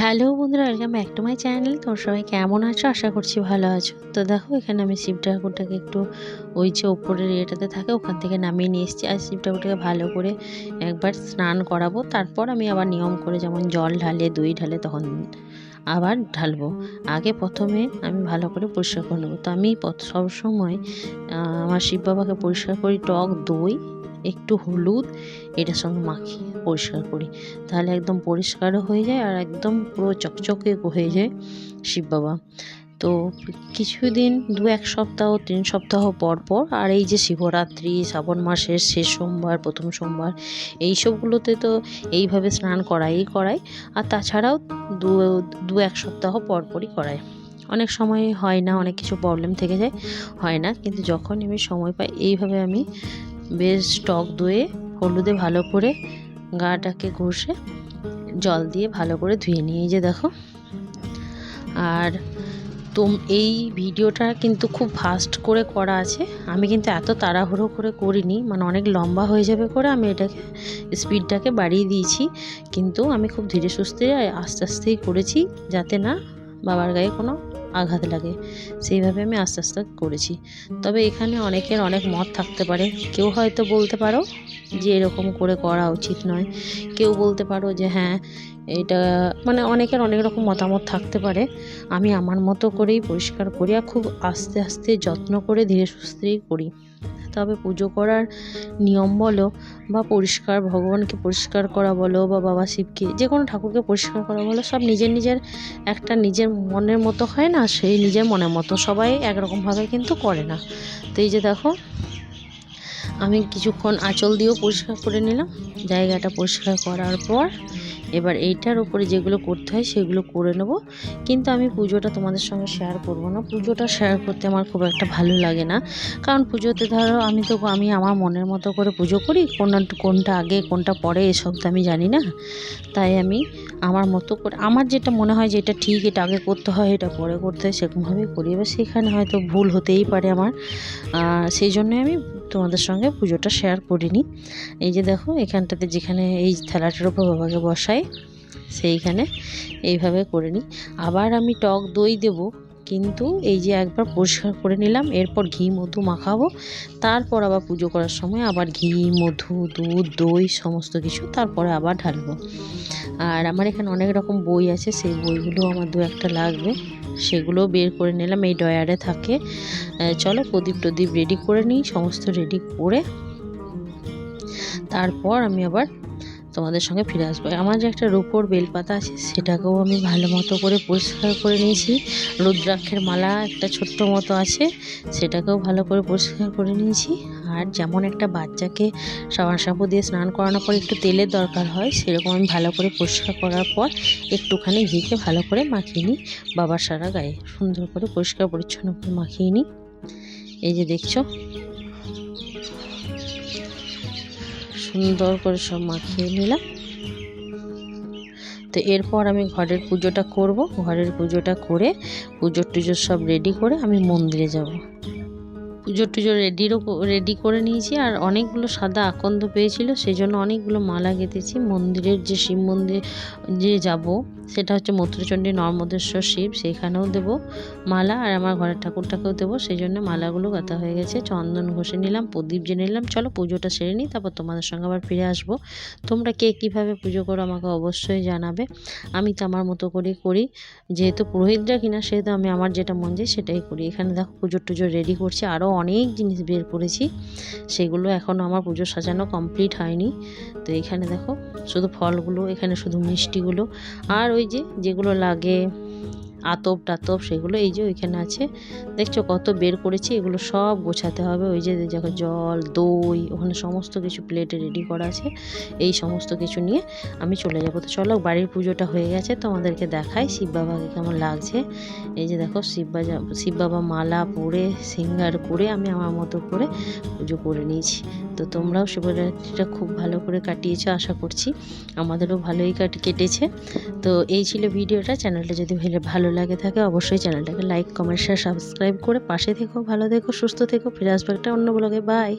Hello বন্ধুরা, welcome back to my channel. তোর সবাই কেমন আছো? আশা করছি ভালো আছো। তো দেখো, এখানে আমি শিব ঠাকুরটাকে একটু ওই যে ওপরের ইয়েটাতে থাকে, ওখান থেকে নামিয়ে নিয়ে এসেছি। আর শিব ঠাকুরটাকে ভালো করে একবার স্নান করাবো। তারপর আমি আবার নিয়ম করে যেমন জল ঢালে, দই ঢালে তখন আবার ঢালবো। আগে প্রথমে আমি ভালো করে পরিষ্কার করে নেব। তো আমি সবসময় আমার শিব বাবাকে পরিষ্কার করি টক, দই একটু হলুদ, এটার সঙ্গে মাখিয়ে পরিষ্কার করি। তাহলে একদম পরিষ্কারও হয়ে যায় আর একদম পুরো চকচকে হয়ে যায় শিব বাবা। তো কিছুদিন, দু এক সপ্তাহ, তিন সপ্তাহ পর পর আর এই যে শিবরাত্রি, শ্রাবণ মাসের শেষ সোমবার, প্রথম সোমবার, এই সবগুলোতে তো এইভাবে স্নান করাই করায় আর তাছাড়াও দু দু এক সপ্তাহ পর পরই করায় অনেক সময় হয় না, অনেক কিছু প্রবলেম থেকে যায়, হয় না। কিন্তু যখন আমি সময় পাই, এইভাবে আমি বেশ টক দইয়ে হলুদে ভালো করে গাটাকে ঘষে জল দিয়ে ভালো করে ধুয়ে নিয়ে যে দেখো। আর তোম, এই ভিডিওটা কিন্তু খুব ফাস্ট করে করা আছে। আমি কিন্তু এত তাড়াহুড়ো করে করিনি মানে অনেক লম্বা হয়ে যাবে করে আমি এটাকে স্পিডটাকে বাড়িয়ে দিয়েছি। কিন্তু আমি খুব ধীরে সুস্থে আস্তে আস্তেই করেছি, যাতে না বাবার গায়ে কোনো আঘাত লাগে। সেইভাবে আমি আস্তে আস্তে করেছি। তবে এখানে অনেকের অনেক মত থাকতে পারে। কেউ হয়তো বলতে পারো যে এরকম করে করা উচিত নয়। কেউ বলতে পারো যে হ্যাঁ এটা মানে অনেকের অনেক রকম মতামত থাকতে পারে। আমি আমার মতো করেই পরিষ্কার করি আর খুব আস্তে আস্তে যত্ন করে ধীরে সুস্থেই করি। তবে পুজো করার নিয়ম বলো বা পরিষ্কার, ভগবানকে পরিষ্কার করা বলো বা বাবা শিবকে, যে কোনো ঠাকুরকে পরিষ্কার করা বলো, সব নিজের নিজের একটা নিজের মনের মতো হয় না, সেই নিজের মনের মতো, সবাই একরকমভাবে কিন্তু করে না। তো এই যে দেখো, আমি কিছুক্ষণ আঁচল দিয়েও পরিষ্কার করে নিলাম, জায়গাটা পরিষ্কার করার পর এবার এইটার উপরে যেগুলো করতে হয় সেগুলো করে নেব। কিন্তু আমি পুজোটা তোমাদের সঙ্গে শেয়ার করব না। পুজোটা শেয়ার করতে আমার খুব একটা ভালো লাগে না। কারণ পুজোতে ধরো আমি তো, আমি আমার মনের মতো করে পুজো করি। কোনটা কোনটা আগে, কোনটা পরে এসব তো আমি জানি না। তাই আমি আমার মতো করে, আমার যেটা মনে হয় যে এটা ঠিক, এটা আগে করতে হয়, এটা পরে করতে হয়, সেরকমভাবেই করি। এবার সেখানে হয়তো ভুল হতেই পারে আমার। সেই জন্যই আমি তোমাদের সঙ্গে পুজোটা শেয়ার করিনি। এই যে দেখো, এখানটাতে যেখানে এই থালাটার উপর বাবাকে বসাই সেইখানে এইভাবে করে নিই। আবার আমি টক দই দেব, কিন্তু এই যে একবার পরিষ্কার করে নিলাম, এরপর ঘি, মধু মাখাবো, তারপর আবার পুজো করার সময় আবার ঘি, মধু, দুধ, দই সমস্ত কিছু তারপরে আবার ঢালবো। আর আমার এখানে অনেক রকম বই আছে, সেই বইগুলো আমার দু একটা লাগবে, সেগুলো বের করে নিলাম, এই ডয়ারে থাকে। চলো প্রদীপ টদীপ রেডি করে নিই, সমস্ত রেডি করে। তারপর আমি আবার তোমাদের সঙ্গে ফিরে আসব। আমার যে একটা রূপোর বেলপাতা আছে, সেটাকেও আমি ভালো মতো করে পরিষ্কার করে নিয়েছি। রুদ্রাক্ষের মালা একটা ছোট্ট মতো আছে, সেটাকেও ভালো করে পরিষ্কার করে নিয়েছি। আর যেমন একটা বাচ্চাকে সাবান শ্যাম্পু দিয়ে স্নান করানোর পর একটু তেলের দরকার হয়, সেরকম আমি ভালো করে পরিষ্কার করার পর একটুখানি ঘিকে ভালো করে মাখিয়ে নিই বাবার সারা গায়ে। সুন্দর করে পরিষ্কার পরিচ্ছন্ন করে মাখিয়ে নিই। এই যে দেখছ সুন্দর করে সব মাখিয়ে নিলাম। তো এরপর আমি ঘরের পুজোটা করব। ঘরের পুজোটা করে পুজো টুজোর সব রেডি করে আমি মন্দিরে যাব। পুজো টুজো রেডিরও রেডি করে নিয়েছি আর অনেকগুলো সাদা আকন্দ পেয়েছিল সেই জন্য অনেকগুলো মালা গেঁথেছি। মন্দিরের যে শিব মন্দির, যে যাব, সেটা হচ্ছে মথুরচণ্ডী নর্মদেশ্বর শিব, সেখানেও দেব মালা আর আমার ঘরের ঠাকুরটাকেও দেবো সেই জন্য মালাগুলো গাঁথা হয়ে গেছে। চন্দন ঘষে নিলাম, প্রদীপ জেনে নিলাম, চলো পুজোটা সেরে নিই, তারপর তোমাদের সঙ্গে আবার ফিরে আসব। তোমরা কে কীভাবে পুজো করো আমাকে অবশ্যই জানাবে। আমি তো আমার মতো করে করি, যেহেতু পুরোহিতরা কিনা, সেহেতু আমি আমার যেটা মন যায় সেটাই করি। এখানে দেখো পুজো টুজো রেডি করছি আরও অনেক জিনিস বের করেছি। সেগুলো এখনও আমার পুজো সাজানো কমপ্লিট হয়নি। তো এখানে দেখো, শুধু ফলগুলো, এখানে শুধু মিষ্টিগুলো। আর ওই যে যেগুলো লাগে আতপ টাতপ সেগুলো এই যে ওইখানে আছে। দেখছ কত বের করেছি, এগুলো সব গোছাতে হবে। ওই যে দেখো জল, দই, ওখানে সমস্ত কিছু প্লেটে রেডি করা আছে। এই সমস্ত কিছু নিয়ে আমি চলে যাব। তো চলো বাড়ির পুজোটা হয়ে গেছে, তোমাদেরকে দেখাই শিব বাবাকে কেমন লাগছে। এই যে দেখো শিব বাজা, শিব বাবা মালা পরে, সিঙ্গার করে আমি আমার মতো করে পুজো করে নিয়েছি। তো তোমরাও শিবরাত্রিটা খুব ভালো করে কাটিয়েছো, আশা করছি। আমাদেরও ভালোই কাটি, কেটেছে। তো এই ছিল ভিডিওটা। চ্যানেলটা যদি ভালো লাগে থাকে, অবশ্যই চ্যানেলটাকে লাইক কমেন্ট শেয়ার সাবস্ক্রাইব করে পাশে থেকো, ভালো থেকো, সুস্থ থেকো, ফিরে আসবে একটা অন্য ব্লগে বাই